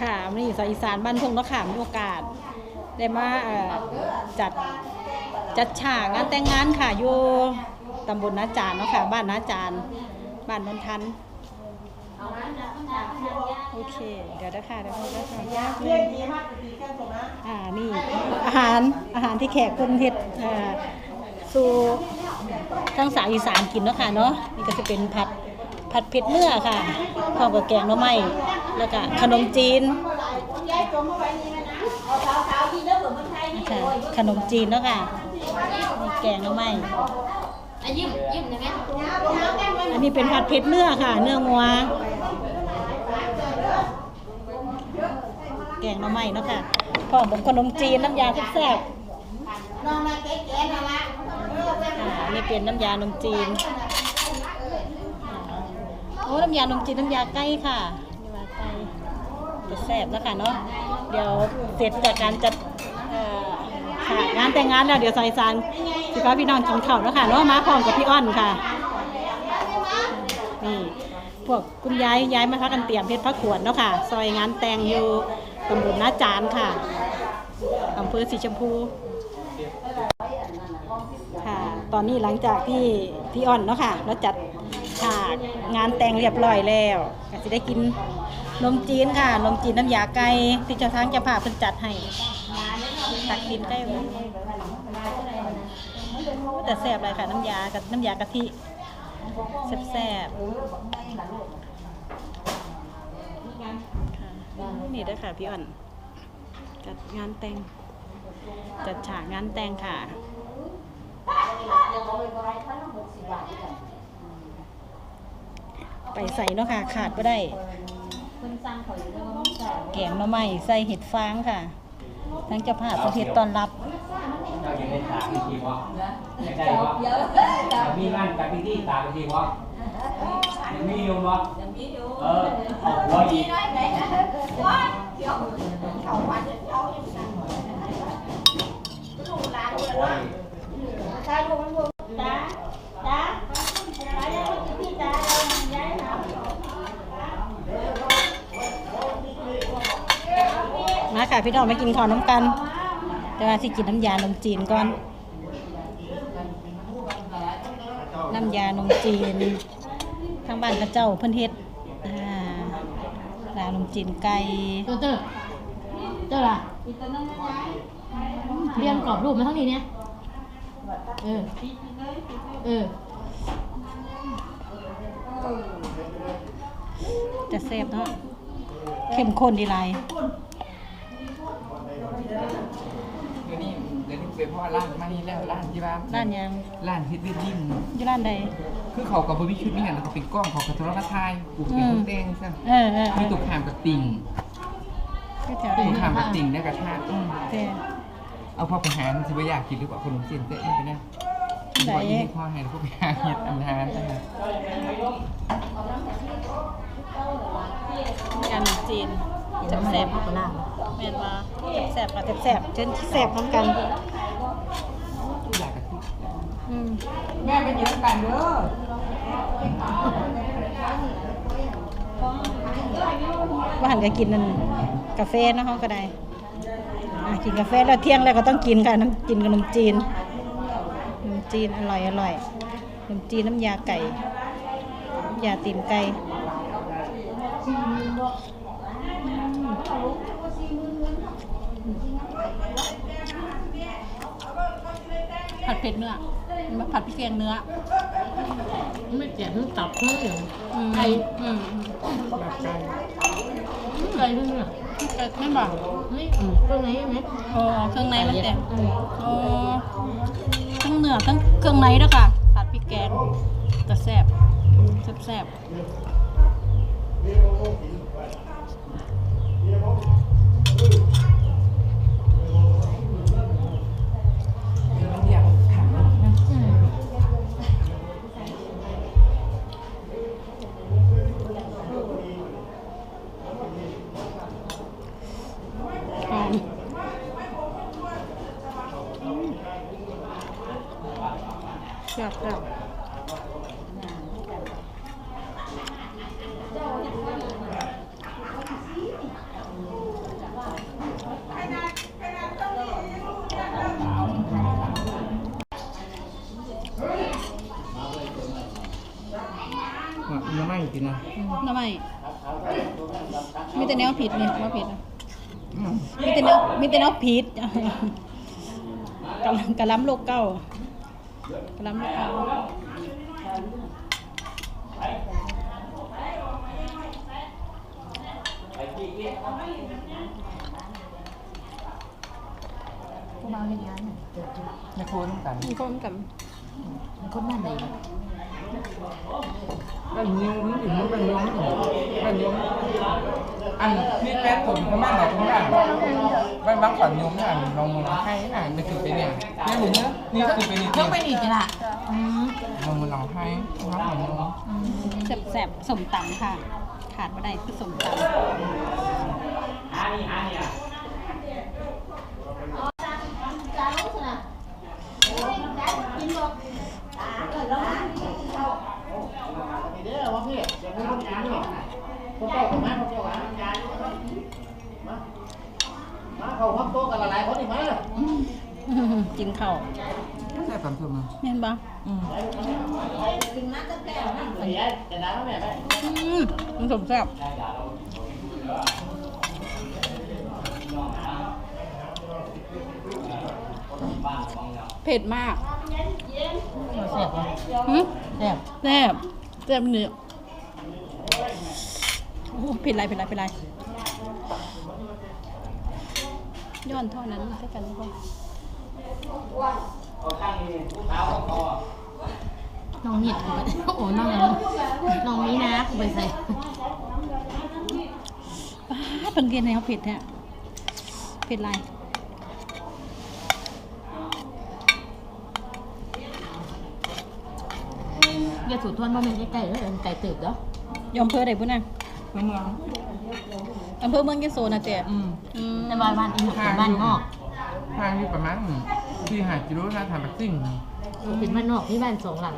ค่ะวันนี้สายอีสานบ้านทุ่งนาะค่ะมีโอกาส ได้มาจัดจัดฉากงานแต่งงานค่ะอยู่ตำบลนาจานเนาะค่ะ บ้านนาจานบ้านนนทันโอเค เดี๋ยวนะคะเดี๋ยวเราจะขออนุญาตเลยอ่านี่อาหารอาหารที่แขกเพิ่นเฮ็ดอ่อสู่ทั้งสายอีสานกินเนาะค่ะเนาะนี่ก็จะเป็นผัดผัดเผ็ดเนื้อค่ะพร้อมกับแกงหน่อไม้ แล้วก็ขนมจีนค่ะขนมจีนเนาะค่ะนี่แกงหน่อไม้อะยิ้มยิ้มได้ไหมอันนี้เป็นผัดเผ็ดเนื้อค่ะ เนื้องัว แกงหน่อไม้เนาะค่ะพร้อมกับขนมจีนน้ำยาแซ่บๆอ่านี่เป็นน้ำยานมจีน โอ้ น้ำยานมจีน น้ำยาไก่ค่ะน้ำยาไก่ จะแซ่บแล้วค่ะเนาะเดี๋ยวเสร็จจากการจัดงานแต่งงานแล้วเดี๋ยวสายสานสิพาพี่น้องกินข้าวแล้วค่ะเนาะมาพร้อมกับพี่อ้อนค่ะนี่พวกคุณยายย้ายมาพักกันเตรียมเพชรพระขวดเนาะค่ะซอยงานแต่งอยู่ตำบลนาจานค่ะอำเภอสีชมพูค่ะ ตอนนี้หลังจากที่พี่อ้อนเนาะค่ะแล้วจัดฉากงานแต่งเรียบร้อยแล้วก็จะได้กิน นมจีนค่ะนมจีนน้ำยาไก่ที่เจ้าทางจะพาเพิ่นจัดให้ตักดินใกล้ไว้แต่แซ่บเลยค่ะน้ำยากับน้ำยากะทิแซ่บๆค่ะนี่ด้วยค่ะพี่อ่อนจัดงานแต่งจัดฉากงานแต่งค่ะไปใส่เนาะค่ะ ขาดไม่ได้ คนสร้างเขาอยู่ด้วยว่าใส่แกงหน่อไม้ใส่เห็ดฟางค่ะทั้งเจ้าภาพประเทศตอนรับ เจ้าอย่างในตากพิธีวะไม่ได้วะมีงานกับพิธีตากพิธีวะมีอยู่วะเออเอาหัวอีก ค่ะพี่น้องมากินข้าวน้ำกัน แต่ว่าสิกินน้ำยานมจีนก่อน น้ำยานมจีน ทางบ้านกระเจ้าเพิ่นเฮ็ดอ่าร้านนมจีนไก่เตอร์เตอร์เตอร์ล่ะเรียนกรอบรูปมาเท่านี้เนี่ยเออ เออจะแซ่บเนาะเข้มข้นดีไร เดี๋ยวนี้เดี๋ยวนี้เป็นเพราะว่าร้านมานี่แล้วร้านที่บ้านร้านยังร้านฮิตดิ้นดิ้นอยู่ร้านใดคือเขากับบริชุดนี่เห็นแล้วเขาเป็นกล้องเขากระโทรทัศน์ไทยกูเป็นคนเต้งซะเออเออเอมีอตุกขามกับติ่งก็แถวตุนี้กขามกับติ่งได้กระทะอืมแต่เอาพ่อไปหารสิว่าอยากกินหรือเปล่าขนมจีนเต้นไปเนี่ยบอกยี่ให้พ่อให้แล้วก็ไปหาเห็ดอันทานใช่ไหมยานมจีนจะแซ่บปลา แม่นว่าแซ่บกับแซ่บเชิญแซ่บพร้อมกันอยากกระทิอืมแม่ไปเยอะกันเด้อว่าหันก็กินนั่นกาแฟเนาะเขาก็ได้อะกินกาแฟแล้วเที่ยงแล้วก็ต้องกินค่ะน้ำกินกับนมจีนนมจีนอร่อยอร่อยนมจีนน้ำยาไก่น้ำยาตีนไก่ ดเผ็ดเนื้อผัดพริกแกงเนื้อไม่เจ็บไม่ตับไม่เหนียวอืมไก่อืมแบบไก่ไก่ด้วยเนี่ยเออไม่บอกไม่อืมตรงไหนไหมโอ้เครื่องในมันแต่อืมโอ้ทั้งเนื้อทั้งเครื่องในด้วยค่ะผัดพริกแกงจะแซ่บแซ่บแกินนะทำไมมีแต่แนวผิดนี่ว่าผิดอะอืมมีแต่แนวมีแต่แนวผิดกะลำกะล้ำโลกเก้ากะล้ำโลกเก้าผู้บ่าวเฮ็ดงานในครัวต้องกันมีคนกับมันคนบ้านไหนวะบ้นยงมันถึงมันบ้านยงมันยงอันนี่แป๊ดผมก็บ้านไหนก็บ้านบ้านบางขวัญยงเนี่ยลองมองให้อ่านไปถึงไปเนี่ยเนี่ยหนูเนี่ยนี่คือไปนี่เพิ่งไปอีกจ้ะล่ะอืมลองมาลองให้รับขวัญยงแสบแสบสมตำค่ะ ขาดไม่ได้คือสมตหานี่หานี่อะเพี่จะไม่ต้องการนี่พ่อเจ้าของมาพ่อเจ้าหาน้ำยาอยู่ครับมามาเขาห้องโต๊ะกันหลายๆคนนี่มาำกินข้าวแค่ตอนเพิ่มมาเห็นปะอืมเสียจะได้ไหมแม่ไปอืมมันสมแซ่บเผ็ดมากแซ่บวะหืมแซ่บแซ่บแซ่บเนื้อโอ้โหเผ็ดไรเผ็ดไรเผ็ดไรย้อนเท่านั้นใช่กันหรือเปล่าเอาข้างนี้ผู้เท้าของคอน้องเมียดกูไปโอ้น้องยังน้องมีนะกูไปใส่ป้าดเป็นเกณฑ์แนวเผ็ดเนี่ยเผ็ดไรเดี๋ยวสูตรทวนบ่แม่นใกล้ๆเด้อไก่ตึกเด้อยอมเพื่อใดพุ่นน่ะ เพื่อเมืองอำเภอเมืองยโสนะเจ๊อืมอืมแต่ว่าบ้านอีหมกเป็นบ้านนอกทางอยู่ประมาณที่หาดกิโลนะทางปักซิ่งเป็นบ้านนอกที่บ้านสองหลัง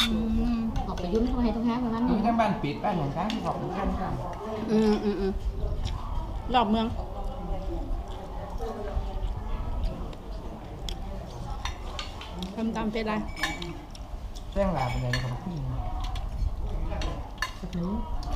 อืมออกไปยุ่งทำไมต้องหาประมาณมีนี้ทั้งบ้านปิดบ้านของช้างที่บอกกันค่ะอืมอืมอืมรอบเมือง ทำตามเป็นไรแจ้งลาเป็นไงของพี่ สักนิ้วเป็นท่านท่านเป็นยังไงหรือว่ามีแรกมากินกันอย่างมากเดี๋ยว